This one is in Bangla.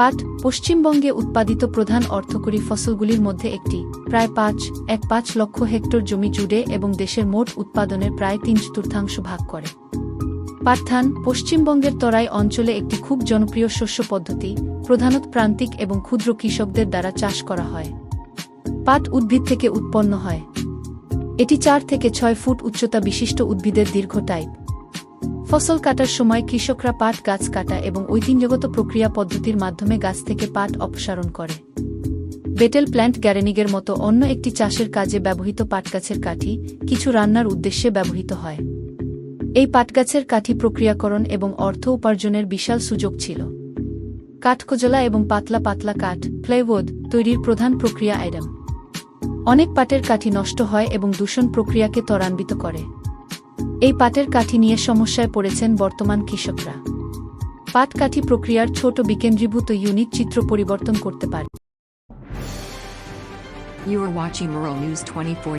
পাট পশ্চিমবঙ্গে উৎপাদিত প্রধান অর্থকরী ফসলগুলির মধ্যে একটি। প্রায় পাঁচ, এক পাঁচ লক্ষ হেক্টর জমি জুড়ে এবং দেশের মোট উৎপাদনের প্রায় তিন চতুর্থাংশ ভাগ করে। পাট ধান পশ্চিমবঙ্গের তরাই অঞ্চলে একটি খুব জনপ্রিয় শস্য পদ্ধতি, প্রধানত প্রান্তিক এবং ক্ষুদ্র কৃষকদের দ্বারা চাষ করা হয়। পাট উদ্ভিদ থেকে উৎপন্ন হয়। এটি চার থেকে ছয় ফুট উচ্চতা বিশিষ্ট উদ্ভিদের দীর্ঘ টাইপ। ফসল কাটার সময় কৃষকরা পাট, গাছ কাটা এবং ঐতিহ্যগত প্রক্রিয়া পদ্ধতির মাধ্যমে গাছ থেকে পাট অপসারণ করে। বেটেল প্ল্যান্ট গ্যারেনিগের মতো অন্য একটি চাষের কাজে ব্যবহৃত পাটগাছের কাঠি কিছু রান্নার উদ্দেশ্যে ব্যবহৃত হয়। এই পাটগাছের কাঠি প্রক্রিয়াকরণ এবং অর্থ উপার্জনের বিশাল সুযোগ ছিল। কাঠকোজলা এবং পাতলা পাতলা কাঠ প্লেউড তৈরির প্রধান প্রক্রিয়া আইটেম অনেক পাটের কাঠি নষ্ট হয় এবং দূষণ প্রক্রিয়াকে ত্বরান্বিত করে। এই পাটের কাঠি নিয়ে সমস্যায় পড়েছেন বর্তমান কৃষকরা পাট কাঠি প্রক্রিয়ার ছোট বিকেন্দ্রীভূত ইউনিট চিত্র পরিবর্তন করতে পারে You are watching Rural News 24.